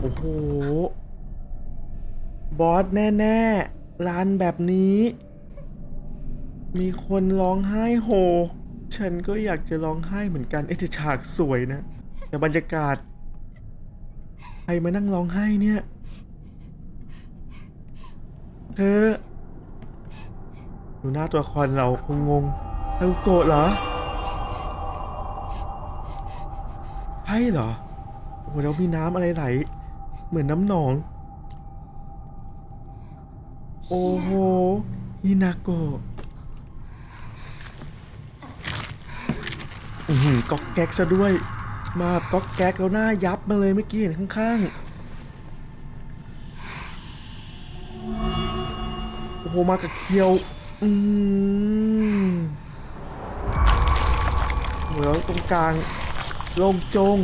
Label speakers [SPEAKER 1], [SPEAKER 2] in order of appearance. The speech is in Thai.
[SPEAKER 1] โอ้โห บอสแน่ๆร้านแบบนี้ มีคนร้องไห้โฮ ฉันก็อยากจะร้องไห้เหมือนกัน เอ๊ะแต่ฉากสวยนะ แต่บรรยากาศ ใครมานั่งร้องไห้เนี่ย เธอ ดูหน้าตัวละครเราคงงงเอโกะเหรอใช่เหรอโอ้โหแล้วมีน้ำอะไรไหล เหมือนน้ำหนอง โอ้โหฮินาโกะอือก๊อกแก๊กซะด้วย มาก๊อกแก๊กแล้วหน้ายับมาเลยเมื่อกี้เห็นข้างๆ โอ้โห มากับเคียว อืมโหแล้วตรงกลาง ลงโจง